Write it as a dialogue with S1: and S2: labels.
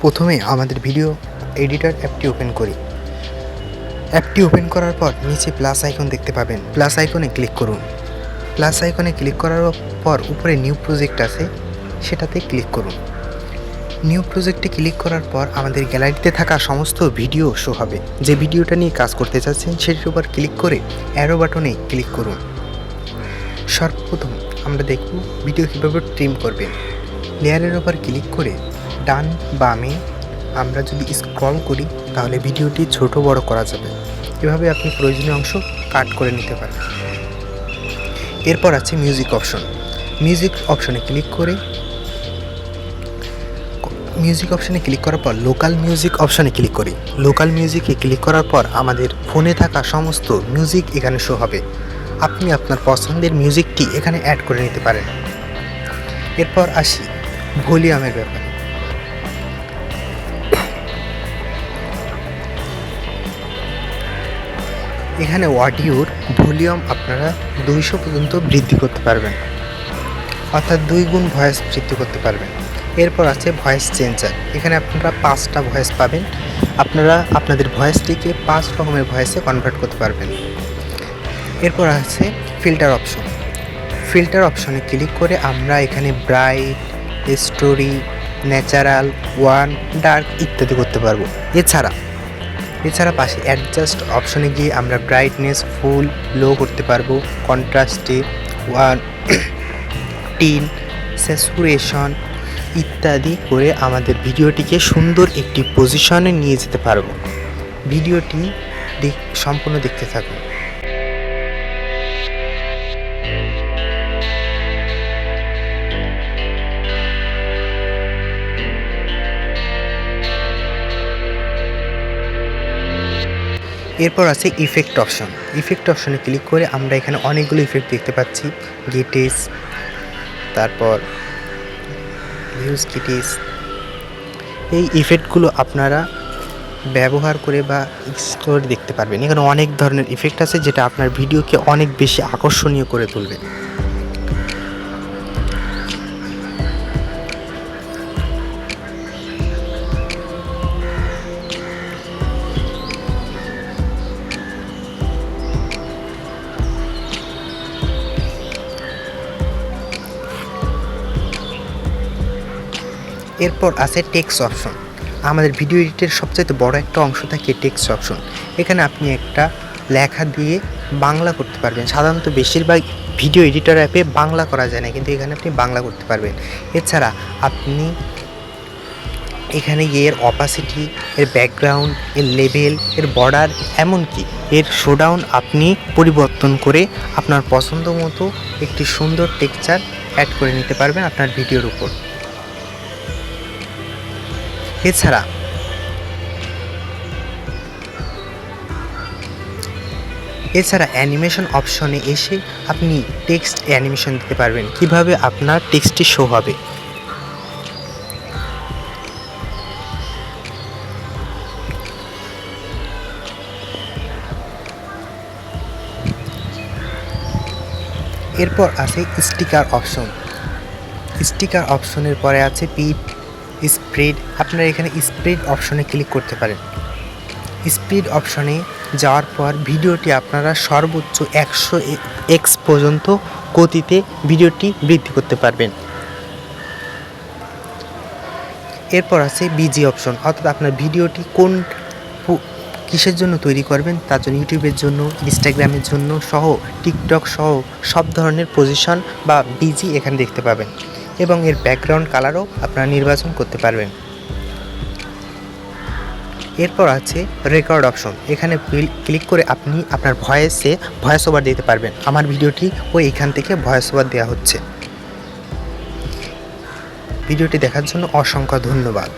S1: প্রথমে আমাদের video editor অ্যাপটি ওপেন করি। অ্যাপটি ওপেন করার পর নিচে প্লাস আইকন দেখতে পাবেন। প্লাস আইকনে ক্লিক করুন। প্লাস আইকনে ক্লিক করার পর উপরে নিউ প্রজেক্ট আছে, সেটাতে ক্লিক করুন। নিউ প্রজেক্টে ক্লিক করার পর আমাদের গ্যালারিতে থাকা সমস্ত ভিডিও শো হবে। যে ভিডিওটা নিয়ে কাজ করতে চাচ্ছেন, সেটির উপর ক্লিক করে অ্যারো বাটনে ক্লিক করুন। সর্বপ্রথম আমরা দেখব ভিডিও কীভাবে ট্রিম করবেন। লেয়ারের ওপর ক্লিক করে ডান বামে আমরা যদি স্ক্রল করি, তাহলে ভিডিওটি ছোট বড় করা যাবে। এভাবে আপনি প্রয়োজনীয় অংশ কাট করে নিতে পারেন। এরপর আছে মিউজিক অপশন মিউজিক অপশনে ক্লিক করে মিউজিক অপশনে ক্লিক করার পর লোকাল মিউজিক অপশনে ক্লিক করি। লোকাল মিউজিকে ক্লিক করার পর আমাদের ফোনে থাকা সমস্ত মিউজিক এখানে শো হবে। আপনি আপনার পছন্দের মিউজিকটি এখানে অ্যাড করে নিতে পারেন। এরপর আসি ভলিউমের ব্যাপারে। এখানে অডিওর ভলিউম আপনারা দুইশো পর্যন্ত বৃদ্ধি করতে পারবেন। অর্থাৎ দুই গুণ ভয়েস বৃদ্ধি করতে পারবেন। এরপর আছে ভয়েস চেঞ্জার। এখানে আপনারা পাঁচটা ভয়েস পাবেন। আপনারা আপনাদের ভয়েসটিকে পাঁচ রকমের ভয়েসে কনভার্ট করতে পারবেন। এরপর আছে ফিল্টার অপশন ফিল্টার অপশনে ক্লিক করে আমরা এখানে bright story natural one dark ইত্যাদি করতে পারব। এছাড়া এছাড়া পাশে অ্যাডজাস্ট অপশনে গিয়ে আমরা ব্রাইটনেস ফুল লো করতে পারব। কন্ট্রাস্টে ওয়ান টিন স্যাচুরেশন ইত্যাদি করে আমাদের ভিডিওটিকে সুন্দর একটি পজিশনে নিয়ে যেতে পারব। ভিডিওটি সম্পূর্ণ দেখতে থাকুন। এরপর আছে ইফেক্ট অপশন ইফেক্ট অপশনে ক্লিক করে আমরা এখানে অনেকগুলো ইফেক্ট দেখতে পাচ্ছি। গেটেস তারপর ভিউজ কিটিস এই ইফেক্টগুলো আপনারা ব্যবহার করে বা এক্সপ্লোর দেখতে পারবেন। এখানে অনেক ধরনের ইফেক্ট আছে যেটা আপনার ভিডিওকে অনেক বেশি আকর্ষণীয় করে তুলবে। এরপর আছে টেক্স অপশন। আমাদের ভিডিও এডিটের সবচাইতে বড় একটা অংশ থাকে টেক্স অপশন। এখানে আপনি একটা লেখা দিয়ে বাংলা করতে পারবেন। সাধারণত বেশিরভাগ ভিডিও এডিটর অ্যাপে বাংলা করা যায় না, কিন্তু এখানে আপনি বাংলা করতে পারবেন। এছাড়া আপনি এখানে এর অপাসিটি এর ব্যাকগ্রাউন্ড এর লেভেল এর বর্ডার এমনকি এর শোডাউন আপনি পরিবর্তন করে আপনার পছন্দ মতো একটি সুন্দর টেক্সচার অ্যাড করে নিতে পারবেন আপনার ভিডিওর উপর। এছাড়া এছাড়া অ্যানিমেশন অপশনে এসে আপনি টেক্সট অ্যানিমেশন দিতে পারবেন। কীভাবে আপনার টেক্সটটি শো হবে? এরপর আছে স্টিকার অপশন। স্টিকার অপশনের পরে আছে পিট স্প্রেড, আপনারা এখানে স্প্রেড অপশনে ক্লিক করতে পারেন। স্পিড অপশনে যাওয়ার পর ভিডিওটি আপনারা সর্বোচ্চ একশো এক্স পর্যন্ত গতিতে ভিডিওটি বৃদ্ধি করতে পারবেন। এরপর আছে বিজি অপশন অর্থাৎ আপনার ভিডিওটি কোন কিসের জন্য তৈরি করবেন, তার জন্য ইউটিউবের জন্য ইনস্টাগ্রামের জন্য সহ টিকটক সহ সব ধরনের পজিশন বা বিজি এখানে দেখতে পাবেন। এবং এর ব্যাকগ্রাউন্ড কালারও আপনারা নির্বাচন করতে পারবেন। এরপর আছে রেকর্ড অপশন এখানে ক্লিক করে আপনি আপনার ভয়েসে ভয়েস ওভার দিতে পারবেন। আমার ভিডিওটি ও এখান থেকে ভয়েস ওভার দেওয়া হচ্ছে। ভিডিওটি দেখার জন্য অসংখ্য ধন্যবাদ।